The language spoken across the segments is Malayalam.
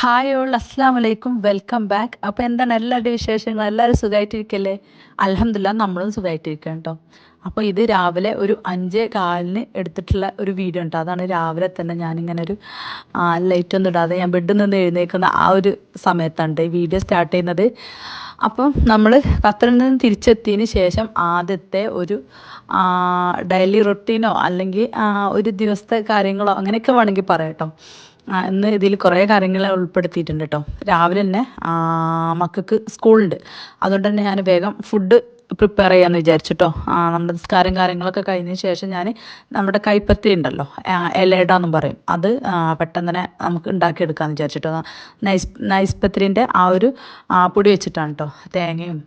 ഹായ് ഓൾ അസ്സാം വലൈക്കും വെൽക്കം ബാക്ക് അപ്പോൾ എന്താണ് എല്ലാവരുടെയും വിശേഷങ്ങൾ? എല്ലാവരും സുഖമായിട്ടിരിക്കല്ലേ അലഹമില്ല നമ്മളും സുഖമായിട്ടിരിക്കുക കേട്ടോ. അപ്പോൾ ഇത് രാവിലെ ഒരു അഞ്ചേ കാലിന് എടുത്തിട്ടുള്ള ഒരു വീഡിയോ ഉണ്ട്. അതാണ് രാവിലെ തന്നെ ഞാനിങ്ങനെ ഒരു ലൈറ്റ് ഒന്നും ഇടാതെ ഞാൻ ബെഡിൽ നിന്ന് എഴുന്നേൽക്കുന്ന ആ ഒരു സമയത്താണ് ഈ വീഡിയോ സ്റ്റാർട്ട് ചെയ്യുന്നത്. അപ്പം നമ്മൾ ഖത്തറിൽ നിന്ന് തിരിച്ചെത്തിയതിന് ശേഷം ആദ്യത്തെ ഒരു ഡെയിലി റൊട്ടീനോ അല്ലെങ്കിൽ ഒരു ദിവസത്തെ കാര്യങ്ങളോ അങ്ങനെയൊക്കെ വേണമെങ്കിൽ പറയാം ഇന്ന് ഇതിൽ കുറേ കാര്യങ്ങൾ ഉൾപ്പെടുത്തിയിട്ടുണ്ട് കേട്ടോ രാവിലെ തന്നെ മക്കൾക്ക് സ്കൂളുണ്ട്. അതുകൊണ്ട് തന്നെ ഞാൻ വേഗം ഫുഡ് പ്രിപ്പയർ ചെയ്യാമെന്ന് വിചാരിച്ചിട്ടോ. നമ്മുടെ നിസ്കാരം കാര്യങ്ങളൊക്കെ കഴിഞ്ഞതിന് ശേഷം ഞാൻ നമ്മുടെ കൈപ്പത്തി ഉണ്ടല്ലോ ഇലയിട എന്നും പറയും. അത് പെട്ടെന്ന് തന്നെ നമുക്ക് ഉണ്ടാക്കിയെടുക്കാമെന്ന് വിചാരിച്ചിട്ടോ. നൈസ് നൈസ് പത്തിരിന്റെ ആ ഒരു പൊടി വെച്ചിട്ടാണ് കേട്ടോ തേങ്ങയും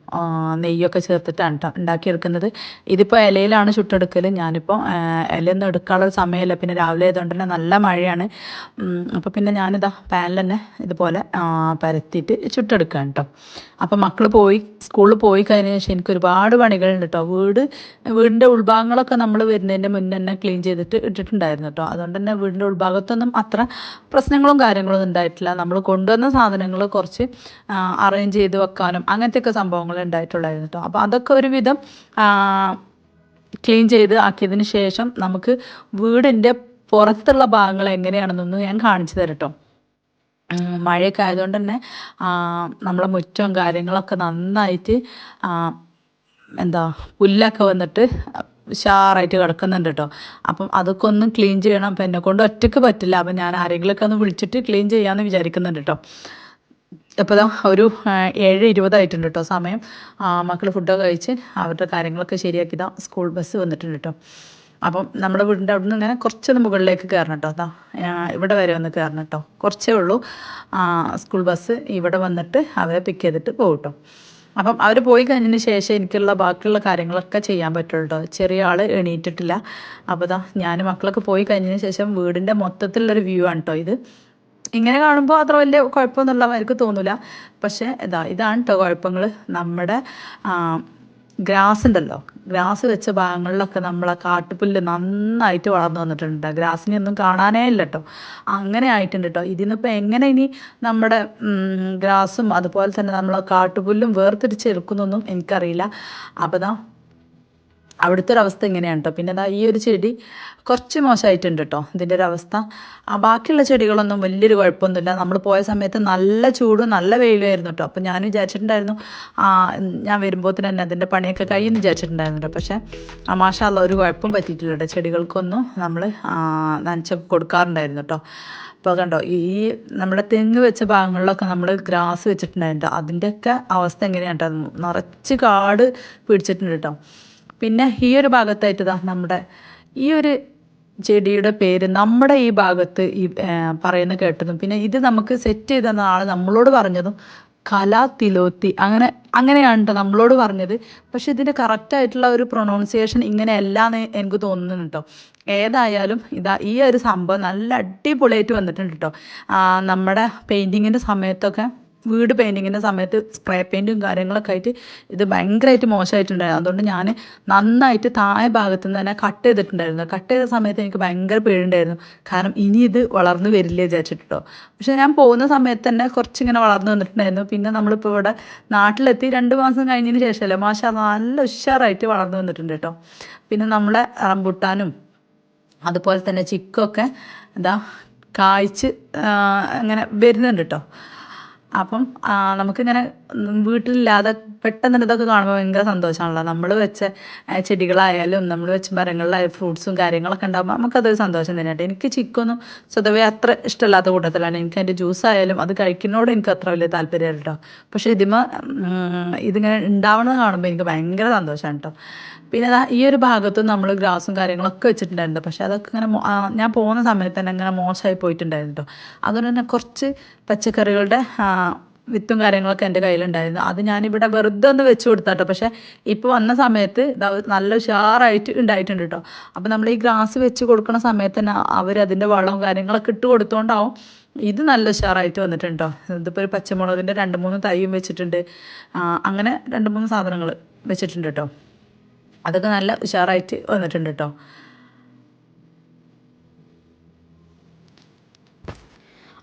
നെയ്യൊക്കെ ചേർത്തിട്ടാണ് കേട്ടോ ഉണ്ടാക്കിയെടുക്കുന്നത് ഇതിപ്പോൾ ഇലയിലാണ് ചുട്ടെടുക്കൽ ഞാനിപ്പോൾ ഇലയൊന്നും എടുക്കാനുള്ള സമയമില്ല. പിന്നെ രാവിലെ ആയതുകൊണ്ട് തന്നെ നല്ല മഴയാണ്. അപ്പോൾ പിന്നെ ഞാനിതാ പാനിൽ തന്നെ ഇതുപോലെ പരത്തിയിട്ട് ചുട്ടെടുക്കുകയാണ് കേട്ടോ അപ്പം മക്കൾ പോയി സ്കൂളിൽ പോയി കഴിഞ്ഞ ശേഷം എനിക്ക് ഒരുപാട് പണികളുണ്ട് കേട്ടോ വീട് വീടിന്റെ ഉൾഭാഗങ്ങളൊക്കെ നമ്മൾ വരുന്നതിന്റെ മുന്നേ തന്നെ ക്ലീൻ ചെയ്തിട്ട് ഇട്ടിട്ടുണ്ടായിരുന്നു കേട്ടോ അതുകൊണ്ട് തന്നെ വീടിന്റെ ഉൾഭാഗത്തൊന്നും അത്ര പ്രശ്നങ്ങളും കാര്യങ്ങളൊന്നും ഉണ്ടായിട്ടില്ല. നമ്മൾ കൊണ്ടുവന്ന സാധനങ്ങൾ കുറച്ച് അറേഞ്ച് ചെയ്ത് വെക്കാനും അങ്ങനത്തെയൊക്കെ സംഭവങ്ങൾ ഉണ്ടായിട്ടുള്ളായിരുന്നു കേട്ടോ അപ്പോൾ അതൊക്കെ ഒരുവിധം ക്ലീൻ ചെയ്ത് ആക്കിയതിന് ശേഷം നമുക്ക് വീടിന്റെ പുറത്തുള്ള ഭാഗങ്ങൾ എങ്ങനെയാണെന്നൊന്ന് ഞാൻ കാണിച്ചു തരാം മഴയൊക്കെ ആയതുകൊണ്ട് തന്നെ നമ്മളെ മുറ്റവും കാര്യങ്ങളൊക്കെ നന്നായിട്ട് എന്താ പുല്ലൊക്കെ വന്നിട്ട് ഉഷാറായിട്ട് കിടക്കുന്നുണ്ട് കേട്ടോ അപ്പം അതൊക്കെ ഒന്ന് ക്ലീൻ ചെയ്യണം. അപ്പം എന്നെ കൊണ്ട് ഒറ്റയ്ക്ക് പറ്റില്ല. അപ്പം ഞാൻ ആരെങ്കിലുമൊക്കെ ഒന്ന് വിളിച്ചിട്ട് ക്ലീൻ ചെയ്യാമെന്ന് വിചാരിക്കുന്നുണ്ട് കേട്ടോ ഇപ്പം ഇതാ ഒരു ഏഴ് ഇരുപതായിട്ടുണ്ട് കേട്ടോ സമയം. മക്കൾ ഫുഡൊക്കെ കഴിച്ച് അവരുടെ കാര്യങ്ങളൊക്കെ ശരിയാക്കി ഇതാ സ്കൂൾ ബസ് വന്നിട്ടുണ്ട് കേട്ടോ അപ്പം നമ്മുടെ വീടിന്റെ അവിടെ നിന്ന് ഇങ്ങനെ കുറച്ചൊന്ന് മുകളിലേക്ക് കയറണം കേട്ടോ അതാ ഇവിടെ വരെ ഒന്ന് കയറണം കേട്ടോ കുറച്ചേ ഉള്ളൂ. സ്കൂൾ ബസ് ഇവിടെ വന്നിട്ട് അവരെ പിക്ക് ചെയ്തിട്ട് പോകും കേട്ടോ അപ്പം അവർ പോയി കഴിഞ്ഞതിന് ശേഷം എനിക്കുള്ള ബാക്കിയുള്ള കാര്യങ്ങളൊക്കെ ചെയ്യാൻ പറ്റുള്ളൂ. ചെറിയ ആൾ എണീറ്റിട്ടില്ല. അപ്പോൾ ഇതാ ഞാൻ മക്കളൊക്കെ പോയി കഴിഞ്ഞതിന് ശേഷം വീടിന്റെ മൊത്തത്തിലുള്ളൊരു വ്യൂ ആണ് കേട്ടോ ഇത്. ഇങ്ങനെ കാണുമ്പോൾ അത്ര വലിയ കുഴപ്പമൊന്നുമുള്ളവർക്ക് തോന്നില്ല പക്ഷേ ഇതാ ഇതാണ് കേട്ടോ കുഴപ്പങ്ങൾ നമ്മുടെ ഗ്രാസ് ഉണ്ടല്ലോ. ഗ്രാസ് വെച്ച ഭാഗങ്ങളിലൊക്കെ നമ്മളെ കാട്ടുപുല്ല് നന്നായിട്ട് വളർന്നു വന്നിട്ടുണ്ട്. ഗ്രാസിനെ ഒന്നും കാണാനേ ഇല്ല കേട്ടോ അങ്ങനെ ആയിട്ടുണ്ട് കേട്ടോ ഇതിനിപ്പോൾ എങ്ങനെ ഇനി നമ്മുടെ ഗ്രാസും അതുപോലെ തന്നെ നമ്മളെ കാട്ടുപുല്ലും വേർതിരിച്ചെടുക്കുന്നൊന്നും എനിക്കറിയില്ല. അപ്പോൾ അവിടുത്തെ ഒരു അവസ്ഥ ഇങ്ങനെയാണ് കേട്ടോ പിന്നെ അതാ ഈ ഒരു ചെടി കുറച്ച് മോശമായിട്ടുണ്ട് കേട്ടോ ഇതിന്റെ ഒരു അവസ്ഥ ആ ബാക്കിയുള്ള ചെടികളൊന്നും വലിയൊരു കുഴപ്പമൊന്നുമില്ല. നമ്മൾ പോയ സമയത്ത് നല്ല ചൂടും നല്ല വെയിലുമായിരുന്നു കേട്ടോ അപ്പോൾ ഞാൻ വിചാരിച്ചിട്ടുണ്ടായിരുന്നു ഞാൻ വരുമ്പോൾ തന്നെ അതിന്റെ പണിയൊക്കെ കഴിയുന്നു വിചാരിച്ചിട്ടുണ്ടായിരുന്നു കേട്ടോ പക്ഷേ ആ മാഷാല്ല ഒരു കുഴപ്പം പറ്റിയിട്ടില്ല കേട്ടോ ചെടികൾക്കൊന്നും നമ്മൾ നനച്ച കൊടുക്കാറുണ്ടായിരുന്നു കേട്ടോ അപ്പോൾ കണ്ടോ ഈ നമ്മുടെ തെങ്ങ് വെച്ച ഭാഗങ്ങളിലൊക്കെ നമ്മൾ ഗ്രാസ് വെച്ചിട്ടുണ്ടായിരുന്നു അതിന്റെയൊക്കെ അവസ്ഥ എങ്ങനെയാണ് കേട്ടോ നിറച്ച് കാട് പിടിച്ചിട്ടുണ്ട് കേട്ടോ പിന്നെ ഈ ഒരു ഭാഗത്തായിട്ട് ഇതാ നമ്മുടെ ഈ ഒരു ചെടിയുടെ പേര് നമ്മുടെ ഈ ഭാഗത്ത് ഈ പറയുന്ന കേട്ടതും. പിന്നെ ഇത് നമുക്ക് സെറ്റ് ചെയ്ത ആൾ നമ്മളോട് പറഞ്ഞതും കലാ തിലോത്തി. അങ്ങനെ അങ്ങനെയാണ് നമ്മളോട് പറഞ്ഞത്. പക്ഷെ ഇതിന്റെ കറക്റ്റായിട്ടുള്ള ഒരു പ്രൊണൗൺസിയേഷൻ ഇങ്ങനെയല്ല എന്ന് എനിക്ക് തോന്നുന്നു കേട്ടോ ഏതായാലും ഇതാ ഈ ഒരു സംഭവം നല്ല അടിപൊളിയായിട്ട് വന്നിട്ടുണ്ട് കേട്ടോ നമ്മുടെ പെയിന്റിങ്ങിന്റെ സമയത്തൊക്കെ വീട് പെയിന്റിങ്ങിന്റെ സമയത്ത് സ്പ്രേ പെയിന്റും കാര്യങ്ങളൊക്കെ ആയിട്ട് ഇത് ഭയങ്കരമായിട്ട് മോശമായിട്ടുണ്ടായിരുന്നു. അതുകൊണ്ട് ഞാൻ നന്നായിട്ട് താഴെ ഭാഗത്തു നിന്ന് തന്നെ കട്ട് ചെയ്തിട്ടുണ്ടായിരുന്നു. കട്ട് ചെയ്ത സമയത്ത് എനിക്ക് ഭയങ്കര പേടിയുണ്ടായിരുന്നു. കാരണം ഇനി ഇത് വളർന്നു വരില്ലേ വിചാരിച്ചിട്ടോ പക്ഷേ ഞാൻ പോകുന്ന സമയത്ത് തന്നെ കുറച്ചിങ്ങനെ വളർന്നു വന്നിട്ടുണ്ടായിരുന്നു. പിന്നെ നമ്മളിപ്പോൾ ഇവിടെ നാട്ടിലെത്തി രണ്ട് മാസം കഴിഞ്ഞതിന് ശേഷമല്ലേ? മാഷ നല്ല ഉഷാറായിട്ട് വളർന്നു വന്നിട്ടുണ്ട് കേട്ടോ. പിന്നെ നമ്മളെ റംബുട്ടാനും അതുപോലെ തന്നെ ചിക്കൊക്കെ എന്താ കായ്ച്ച് അങ്ങനെ വരുന്നുണ്ട് കേട്ടോ. അപ്പം നമുക്കിങ്ങനെ വീട്ടിലില്ലാതെ പെട്ടെന്ന് തന്നെ ഇതൊക്കെ കാണുമ്പോൾ ഭയങ്കര സന്തോഷമാണല്ലോ. നമ്മൾ വെച്ച ചെടികളായാലും നമ്മൾ വെച്ച മരങ്ങളിലായാലും ഫ്രൂട്ട്സും കാര്യങ്ങളൊക്കെ ഉണ്ടാകുമ്പോൾ നമുക്കതൊരു സന്തോഷം തന്നെയാണ്. എനിക്ക് ചിക്കൊന്നും സ്വതവേ അത്ര ഇഷ്ടമല്ലാത്ത കൂട്ടത്തിലാണ്. എനിക്ക് അതിന്റെ ജ്യൂസ് ആയാലും അത് കഴിക്കുന്നതോട് എനിക്ക് അത്ര വലിയ താല്പര്യമില്ല കേട്ടോ. പക്ഷേ ഇതിമ ഇതിങ്ങനെ ഉണ്ടാവണമെന്ന് കാണുമ്പോൾ എനിക്ക് ഭയങ്കര സന്തോഷമാണ് കേട്ടോ. പിന്നെ അതാ ഈ ഒരു ഭാഗത്തും നമ്മൾ ഗ്രാസും കാര്യങ്ങളൊക്കെ വെച്ചിട്ടുണ്ടായിരുന്നു. പക്ഷേ അതൊക്കെ ഇങ്ങനെ ഞാൻ പോകുന്ന സമയത്ത് തന്നെ അങ്ങനെ മോശമായി പോയിട്ടുണ്ടായിരുന്നു കേട്ടോ അതുകൊണ്ട് തന്നെ കുറച്ച് പച്ചക്കറികളുടെ വിത്തും കാര്യങ്ങളൊക്കെ എന്റെ കയ്യിലുണ്ടായിരുന്നു. അത് ഞാനിവിടെ വെറുതെ ഒന്ന് വെച്ച് കൊടുത്താട്ടോ പക്ഷേ ഇപ്പോൾ വന്ന സമയത്ത് നല്ല ഉഷാറായിട്ട് ഉണ്ടായിട്ടുണ്ട് കേട്ടോ അപ്പോൾ നമ്മൾ ഈ ഗ്രാസ് വെച്ച് കൊടുക്കുന്ന സമയത്ത് തന്നെ അവർ അതിന്റെ വളവും കാര്യങ്ങളൊക്കെ ഇട്ട് കൊടുത്തോണ്ടാവും ഇത് നല്ല ഉഷാറായിട്ട് വന്നിട്ടുണ്ട് ഇതിപ്പോൾ ഒരു പച്ചമുളകിന്റെ രണ്ട് മൂന്ന് തൈയും വെച്ചിട്ടുണ്ട്. അങ്ങനെ രണ്ട് മൂന്ന് സാധനങ്ങൾ വെച്ചിട്ടുണ്ട് കേട്ടോ അതൊക്കെ നല്ല ഉഷാറായിട്ട് വന്നിട്ടുണ്ട് കേട്ടോ.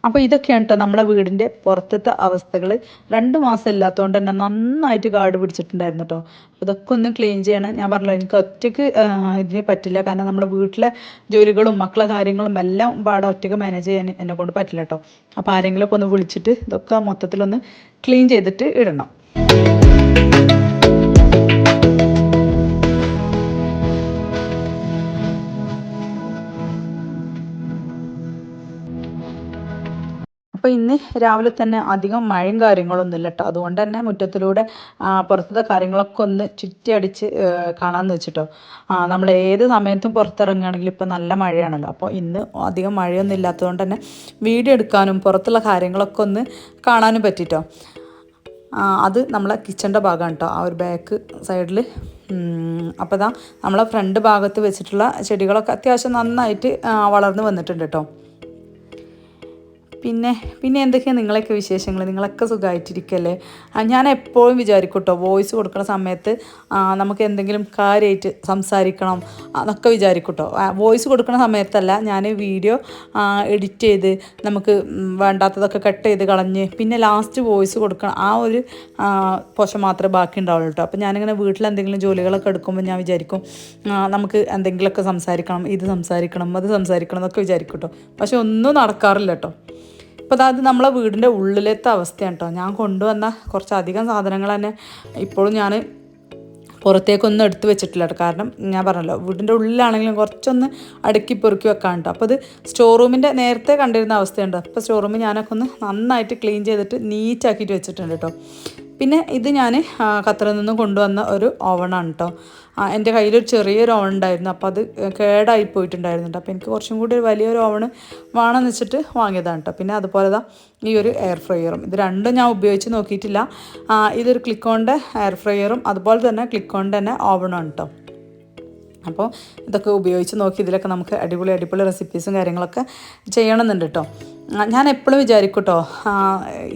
അപ്പോൾ ഇതൊക്കെയാണ് കേട്ടോ നമ്മുടെ വീടിന്റെ പുറത്തത്തെ അവസ്ഥകൾ രണ്ട് മാസം ഇല്ലാത്തതുകൊണ്ട് തന്നെ നന്നായിട്ട് കാട് പിടിച്ചിട്ടുണ്ടായിരുന്നു കേട്ടോ. ഇതൊക്കെ ഒന്ന് ക്ലീൻ ചെയ്യണം. ഞാൻ പറഞ്ഞല്ലോ എനിക്ക് ഒറ്റയ്ക്ക് ഇതിന് പറ്റില്ല. കാരണം നമ്മുടെ വീട്ടിലെ ജോലികളും മക്കളെ കാര്യങ്ങളും എല്ലാം പാടെ ഒറ്റയ്ക്ക് മാനേജ് ചെയ്യാൻ എന്നെ കൊണ്ട് പറ്റില്ല കേട്ടോ. അപ്പോൾ ആരെങ്കിലുമൊക്കെ ഒന്ന് വിളിച്ചിട്ട് ഇതൊക്കെ മൊത്തത്തിലൊന്ന് ക്ലീൻ ചെയ്തിട്ട് ഇടണം. അപ്പോൾ ഇന്ന് രാവിലെ തന്നെ അധികം മഴയും കാര്യങ്ങളൊന്നും ഇല്ല കേട്ടോ അതുകൊണ്ട് തന്നെ മുറ്റത്തിലൂടെ പുറത്തത്തെ കാര്യങ്ങളൊക്കെ ഒന്ന് ചുറ്റിയടിച്ച് കാണാമെന്ന് വെച്ചിട്ടോ. നമ്മൾ ഏത് സമയത്തും പുറത്തിറങ്ങുകയാണെങ്കിലും ഇപ്പോൾ നല്ല മഴയാണല്ലോ. അപ്പോൾ ഇന്ന് അധികം മഴയൊന്നും ഇല്ലാത്തതുകൊണ്ട് തന്നെ വീഡിയോ എടുക്കാനും പുറത്തുള്ള കാര്യങ്ങളൊക്കെ ഒന്ന് കാണാനും പറ്റിട്ടോ. അത് നമ്മളെ കിച്ചന്റെ ഭാഗമാണ് കേട്ടോ ആ ഒരു ബാക്ക് സൈഡിൽ അപ്പോൾ ഇതാ നമ്മളെ ഫ്രണ്ട് ഭാഗത്ത് വെച്ചിട്ടുള്ള ചെടികളൊക്കെ അത്യാവശ്യം നന്നായിട്ട് വളർന്നു വന്നിട്ടുണ്ട് കേട്ടോ പിന്നെ പിന്നെ എന്തൊക്കെയാണ് നിങ്ങളൊക്കെ വിശേഷങ്ങൾ നിങ്ങളൊക്കെ സുഖമായിട്ടിരിക്കല്ലേ ഞാൻ എപ്പോഴും വിചാരിക്കട്ടോ വോയിസ് കൊടുക്കുന്ന സമയത്ത് നമുക്ക് എന്തെങ്കിലും കാര്യമായിട്ട് സംസാരിക്കണം എന്നൊക്കെ വിചാരിക്കട്ടോ. വോയിസ് കൊടുക്കുന്ന സമയത്തല്ല ഞാൻ വീഡിയോ എഡിറ്റ് ചെയ്ത് നമുക്ക് വേണ്ടാത്തതൊക്കെ കട്ട് ചെയ്ത് കളഞ്ഞ് പിന്നെ ലാസ്റ്റ് വോയിസ് കൊടുക്കണം ആ ഒരു പോഷം മാത്രമേ ബാക്കി ഉണ്ടാവുള്ളൂ കേട്ടോ അപ്പോൾ ഞാനിങ്ങനെ വീട്ടിൽ എന്തെങ്കിലും ജോലികളൊക്കെ എടുക്കുമ്പോൾ ഞാൻ വിചാരിക്കും നമുക്ക് എന്തെങ്കിലുമൊക്കെ സംസാരിക്കണം ഇത് സംസാരിക്കണം അത് സംസാരിക്കണം എന്നൊക്കെ വിചാരിക്കും കേട്ടോ പക്ഷെ ഒന്നും നടക്കാറില്ല കേട്ടോ ഇപ്പോൾ അത് നമ്മളെ വീടിന്റെ ഉള്ളിലത്തെ അവസ്ഥയാണ് കേട്ടോ ഞാൻ കൊണ്ടുവന്ന കുറച്ചധികം സാധനങ്ങൾ തന്നെ ഇപ്പോഴും ഞാൻ പുറത്തേക്കൊന്നും എടുത്ത് വെച്ചിട്ടില്ല കാരണം ഞാൻ പറഞ്ഞല്ലോ വീടിന്റെ ഉള്ളിലാണെങ്കിലും കുറച്ചൊന്ന് അടുക്കി പെറുക്കി വെക്കാൻ കേട്ടോ അപ്പോൾ അത് സ്റ്റോർ റൂമിന്റെ നേരത്തെ കണ്ടിരുന്ന അവസ്ഥയുണ്ട് അപ്പോൾ സ്റ്റോർ റൂമിൽ ഞാനൊക്കെ ഒന്ന് നന്നായിട്ട് ക്ലീൻ ചെയ്തിട്ട് നീറ്റാക്കിയിട്ട് വെച്ചിട്ടുണ്ട് കേട്ടോ പിന്നെ ഇത് ഞാൻ ഖത്തറിൽ നിന്ന് കൊണ്ടുവന്ന ഒരു ഓവണാണ് കേട്ടോ എന്റെ കയ്യിലൊരു ചെറിയൊരു ഓവൺ ഉണ്ടായിരുന്നു. അപ്പോൾ അത് കേടായി പോയിട്ടുണ്ടായിരുന്നു അപ്പോൾ എനിക്ക് കുറച്ചും കൂടി ഒരു വലിയൊരു ഓവൺ വേണമെന്ന് വെച്ചിട്ട് വാങ്ങിയതാണ് കേട്ടോ. പിന്നെ അതുപോലെ തന്നെ ഈ ഒരു എയർ ഫ്രയറും ഇത് രണ്ടും ഞാൻ ഉപയോഗിച്ച് നോക്കിയിട്ടില്ല. ഇതൊരു ക്ലിക്കോണിന്റെ എയർ ഫ്രയറും അതുപോലെ തന്നെ ക്ലിക്കോണിന്റെ തന്നെ ഓവണാണ് കേട്ടോ. അപ്പോൾ ഇതൊക്കെ ഉപയോഗിച്ച് നോക്കി ഇതിലൊക്കെ നമുക്ക് അടിപൊളി അടിപൊളി റെസിപ്പീസും കാര്യങ്ങളൊക്കെ ചെയ്യണമെന്നുണ്ട് കേട്ടോ. ഞാൻ എപ്പോഴും വിചാരിക്കും കേട്ടോ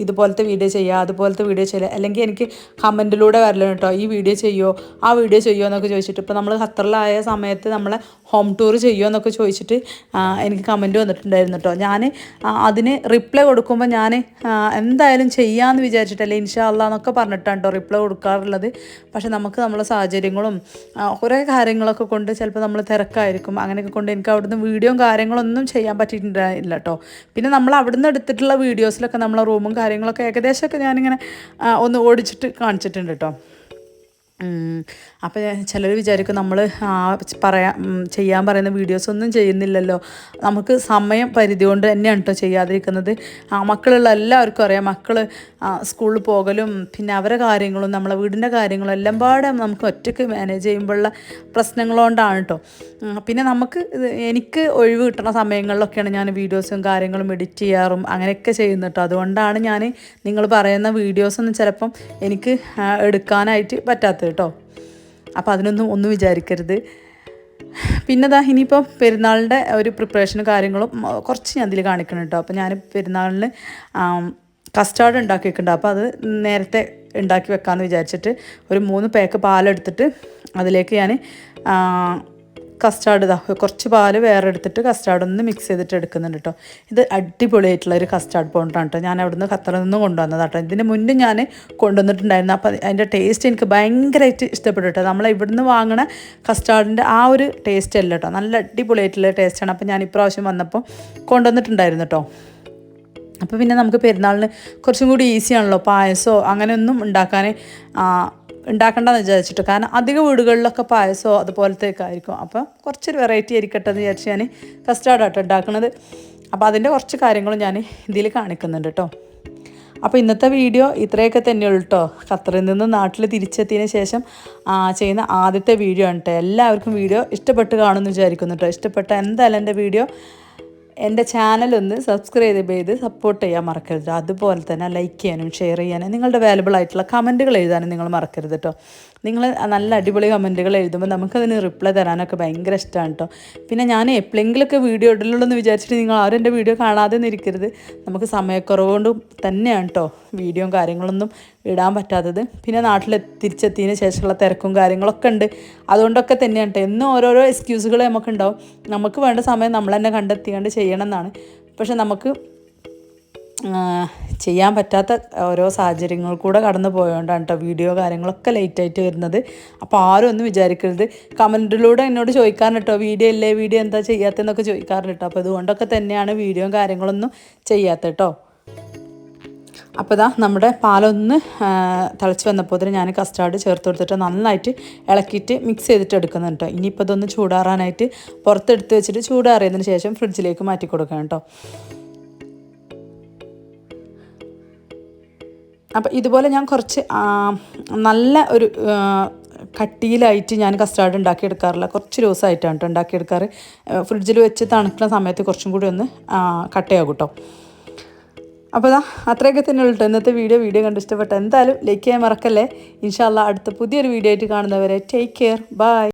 ഇതുപോലത്തെ വീഡിയോ ചെയ്യുക അതുപോലത്തെ വീഡിയോ ചെയ്യുക അല്ലെങ്കിൽ എനിക്ക് കമന്റിലൂടെ വരലോ കേട്ടോ ഈ വീഡിയോ ചെയ്യുമോ ആ വീഡിയോ ചെയ്യുമോ എന്നൊക്കെ ചോദിച്ചിട്ട്. ഇപ്പോൾ നമ്മൾ ഖത്തറിലായ സമയത്ത് നമ്മളെ ഹോം ടൂർ ചെയ്യുമോ എന്നൊക്കെ ചോദിച്ചിട്ട് എനിക്ക് കമന്റ് വന്നിട്ടുണ്ടായിരുന്നു കേട്ടോ ഞാൻ അതിന് റിപ്ലൈ കൊടുക്കുമ്പോൾ ഞാൻ എന്തായാലും ചെയ്യാമെന്ന് വിചാരിച്ചിട്ടല്ലേ ഇൻഷാ അല്ല എന്നൊക്കെ പറഞ്ഞിട്ടാണ് കേട്ടോ റിപ്ലൈ കൊടുക്കാറുള്ളത്. പക്ഷെ നമുക്ക് നമ്മളെ സാഹചര്യങ്ങളും കുറേ കാര്യങ്ങളൊക്കെ കൊണ്ട് ചിലപ്പോൾ നമ്മൾ തിരക്കായിരിക്കും. അങ്ങനെയൊക്കെ കൊണ്ട് എനിക്ക് അവിടുന്ന് വീഡിയോയും കാര്യങ്ങളൊന്നും ചെയ്യാൻ പറ്റിയിട്ടുണ്ടായില്ല കേട്ടോ പിന്നെ നമ്മൾ അവിടുന്ന് എടുത്തിട്ടുള്ള വീഡിയോസിലൊക്കെ നമ്മളെ റൂമും കാര്യങ്ങളൊക്കെ ഏകദേശമൊക്കെ ഞാനിങ്ങനെ ഒന്ന് ഓടിച്ചിട്ട് കാണിച്ചിട്ടുണ്ട് കേട്ടോ അപ്പോൾ ചിലർ വിചാരിക്കും നമ്മൾ പറയാ ചെയ്യാൻ പറയുന്ന വീഡിയോസ് ഒന്നും ചെയ്യുന്നില്ലല്ലോ. നമുക്ക് സമയം പരിധി കൊണ്ട് തന്നെയാണ് കേട്ടോ ചെയ്യാതിരിക്കുന്നത്. മക്കളുള്ള എല്ലാവർക്കും അറിയാം. മക്കൾ സ്കൂളിൽ പോകലും പിന്നെ അവരെ കാര്യങ്ങളും നമ്മളെ വീടിന്റെ കാര്യങ്ങളും എല്ലാം പാടെ നമുക്ക് ഒറ്റയ്ക്ക് മാനേജ് ചെയ്യുമ്പോഴുള്ള പ്രശ്നങ്ങളുകൊണ്ടാണ് കേട്ടോ പിന്നെ നമുക്ക് എനിക്ക് ഒഴിവ് കിട്ടുന്ന സമയങ്ങളിലൊക്കെയാണ് ഞാൻ വീഡിയോസും കാര്യങ്ങളും എഡിറ്റ് ചെയ്യാറും അങ്ങനെയൊക്കെ ചെയ്യുന്നത് കേട്ടോ അതുകൊണ്ടാണ് ഞാൻ നിങ്ങൾ പറയുന്ന വീഡിയോസൊന്നും ചിലപ്പം എനിക്ക് എടുക്കാനായിട്ട് പറ്റാത്തത് കേട്ടോ. അപ്പോൾ അതിനൊന്നും ഒന്നും വിചാരിക്കരുത്. പിന്നെ ദാ ഇനിയിപ്പം പെരുന്നാളിന്റെ ഒരു പ്രിപ്പറേഷനും കാര്യങ്ങളും കുറച്ച് ഞാൻ അതിൽ കാണിക്കണം കേട്ടോ അപ്പോൾ ഞാൻ പെരുന്നാളിന് കസ്റ്റാർഡ് ഉണ്ടാക്കി വെക്കുന്നുണ്ട് അപ്പോൾ അത് നേരത്തെ ഉണ്ടാക്കി വെക്കാമെന്ന് വിചാരിച്ചിട്ട് ഒരു മൂന്ന് പാക്ക് പാലെടുത്തിട്ട് അതിലേക്ക് ഞാൻ കസ്റ്റാർഡ് ഇതാ. കുറച്ച് പാൽ വേറെ എടുത്തിട്ട് കസ്റ്റാർഡ് ഒന്ന് മിക്സ് ചെയ്തിട്ട് എടുക്കുന്നുണ്ട് കേട്ടോ ഇത് അടിപൊളിയായിട്ടുള്ള ഒരു കസ്റ്റാർഡ് പൗണ്ടറാണ് കേട്ടോ ഞാൻ അവിടുന്ന് ഖത്തറിൽ നിന്ന് കൊണ്ടുവന്നതാണ് കേട്ടോ ഇതിന് മുന്നേ ഞാൻ കൊണ്ടുവന്നിട്ടുണ്ടായിരുന്നു. അപ്പോൾ അതിന്റെ ടേസ്റ്റ് എനിക്ക് ഭയങ്കരമായിട്ട് ഇഷ്ടപ്പെട്ടു കേട്ടോ നമ്മൾ ഇവിടുന്ന് വാങ്ങണ കസ്റ്റാർഡിന്റെ ആ ഒരു ടേസ്റ്റ് അല്ല കേട്ടോ നല്ല അടിപൊളിയായിട്ടുള്ള ടേസ്റ്റാണ് അപ്പോൾ ഞാൻ ഇപ്രാവശ്യം വന്നപ്പോൾ കൊണ്ടുവന്നിട്ടുണ്ടായിരുന്നു കേട്ടോ അപ്പോൾ പിന്നെ നമുക്ക് പെരുന്നാളിന് കുറച്ചും കൂടി ഈസിയാണല്ലോ പായസമോ അങ്ങനെയൊന്നും ഉണ്ടാക്കാൻ ഉണ്ടാക്കണ്ടെന്ന് വിചാരിച്ചിട്ട്. കാരണം അധിക വീടുകളിലൊക്കെ പായസമോ അതുപോലത്തെ ഒക്കെ ആയിരിക്കും. അപ്പോൾ കുറച്ചൊരു വെറൈറ്റി ആയിരിക്കട്ടെ എന്ന് വിചാരിച്ച് ഞാൻ കസ്റ്റാർഡ് ആട്ടോ ഉണ്ടാക്കുന്നത്. അപ്പോൾ അതിന്റെ കുറച്ച് കാര്യങ്ങളും ഞാൻ ഇതിൽ കാണിക്കുന്നുണ്ട് കേട്ടോ അപ്പോൾ ഇന്നത്തെ വീഡിയോ ഇത്രയൊക്കെ തന്നെയുള്ളൂ കേട്ടോ ഖത്തറിൽ നിന്ന് നാട്ടിൽ തിരിച്ചെത്തിയതിന് ശേഷം ചെയ്യുന്ന ആദ്യത്തെ വീഡിയോ ആണ് കേട്ടോ എല്ലാവർക്കും വീഡിയോ ഇഷ്ടപ്പെട്ട് കാണുമെന്ന് വിചാരിക്കുന്നു കേട്ടോ ഇഷ്ടപ്പെട്ട എന്തായാലും എന്റെ വീഡിയോ എന്റെ ചാനലൊന്ന് സബ്സ്ക്രൈബ് ചെയ്ത് സപ്പോർട്ട് ചെയ്യാൻ മറക്കരുത്. അതുപോലെ തന്നെ ലൈക്ക് ചെയ്യാനും ഷെയർ ചെയ്യാനും നിങ്ങളുടെ വാലുബിൾ ആയിട്ടുള്ള കമന്റുകൾ എഴുതാനും നിങ്ങൾ മറക്കരുത് കേട്ടോ നിങ്ങൾ നല്ല അടിപൊളി കമന്റുകൾ എഴുതുമ്പോൾ നമുക്കതിന് റിപ്ലൈ തരാനൊക്കെ ഭയങ്കര ഇഷ്ടമാണ് കേട്ടോ. പിന്നെ ഞാൻ എപ്പോഴെങ്കിലുമൊക്കെ വീഡിയോ ഇടലുള്ളൂ എന്ന് വിചാരിച്ചിട്ട് നിങ്ങൾ ആരും എന്റെ വീഡിയോ കാണാതെ നിൽക്കരുത് നമുക്ക് സമയക്കുറവുകൊണ്ട് തന്നെയാണ് കേട്ടോ വീഡിയോയും കാര്യങ്ങളൊന്നും ഇടാൻ പറ്റാത്തത്. പിന്നെ നാട്ടിൽ തിരിച്ചെത്തിയതിന് ശേഷമുള്ള തിരക്കും കാര്യങ്ങളൊക്കെ ഉണ്ട്. അതുകൊണ്ടൊക്കെ തന്നെയാണ് കേട്ടോ. എന്നും ഓരോരോ എക്സ്ക്യൂസുകൾ നമുക്കുണ്ടാവും. നമുക്ക് വേണ്ട സമയം നമ്മൾ തന്നെ കണ്ടെത്തിയാണ്ട് ചെയ്യണം എന്നാണ്. പക്ഷെ നമുക്ക് ചെയ്യാൻ പറ്റാത്ത ഓരോ സാഹചര്യങ്ങൾ കൂടെ കടന്നു പോയതുകൊണ്ടാണ് കേട്ടോ വീഡിയോ കാര്യങ്ങളൊക്കെ ലേറ്റായിട്ട് വരുന്നത്. അപ്പോൾ ആരും ഒന്നും വിചാരിക്കരുത്. കമന്റിലൂടെ എന്നോട് ചോദിക്കാറുണ്ട് കേട്ടോ വീഡിയോ ഇല്ലേ? വീഡിയോ എന്താ ചെയ്യാത്തതെന്നൊക്കെ ചോദിക്കാറുണ്ട് കേട്ടോ അപ്പോൾ അതുകൊണ്ടൊക്കെ തന്നെയാണ് വീഡിയോയും കാര്യങ്ങളൊന്നും ചെയ്യാത്ത കേട്ടോ അപ്പോൾ ഇതാ നമ്മുടെ പാലൊന്ന് തിളച്ച് വന്നപ്പോൾ ഞാൻ കസ്റ്റാർഡ് ചേർത്ത് കൊടുത്തിട്ട് നന്നായിട്ട് ഇളക്കിയിട്ട് മിക്സ് ചെയ്തിട്ട് എടുക്കുന്നുണ്ട് കേട്ടോ ഇനിയിപ്പോൾ ഇതൊന്ന് ചൂടാറാനായിട്ട് പുറത്തെടുത്ത് വെച്ചിട്ട് ചൂടാറിയതിന് ശേഷം ഫ്രിഡ്ജിലേക്ക് മാറ്റി കൊടുക്കണം കേട്ടോ അപ്പോൾ ഇതുപോലെ ഞാൻ കുറച്ച് നല്ല ഒരു കട്ടിയിലായിട്ട് ഞാൻ കസ്റ്റാർഡ് ഉണ്ടാക്കിയെടുക്കാറില്ല. കുറച്ച് ദിവസമായിട്ടാണ് കേട്ടോ ഉണ്ടാക്കിയെടുക്കാറ്. ഫ്രിഡ്ജിൽ വെച്ച് തണുക്കുന്ന സമയത്ത് കുറച്ചും കൂടി ഒന്ന് കട്ടയാകും കേട്ടോ അപ്പോൾ ഇതാ അത്രയൊക്കെ തന്നെ ഉള്ളൂ ഇന്നത്തെ വീഡിയോ വീഡിയോ കണ്ട് ഇഷ്ടപ്പെട്ട എന്തായാലും ലൈക്ക് ചെയ്യാൻ മറക്കല്ലേ. ഇൻഷാല്ല അടുത്ത പുതിയൊരു വീഡിയോ ആയിട്ട് കാണുന്നവരെ ടേക്ക് കെയർ ബൈ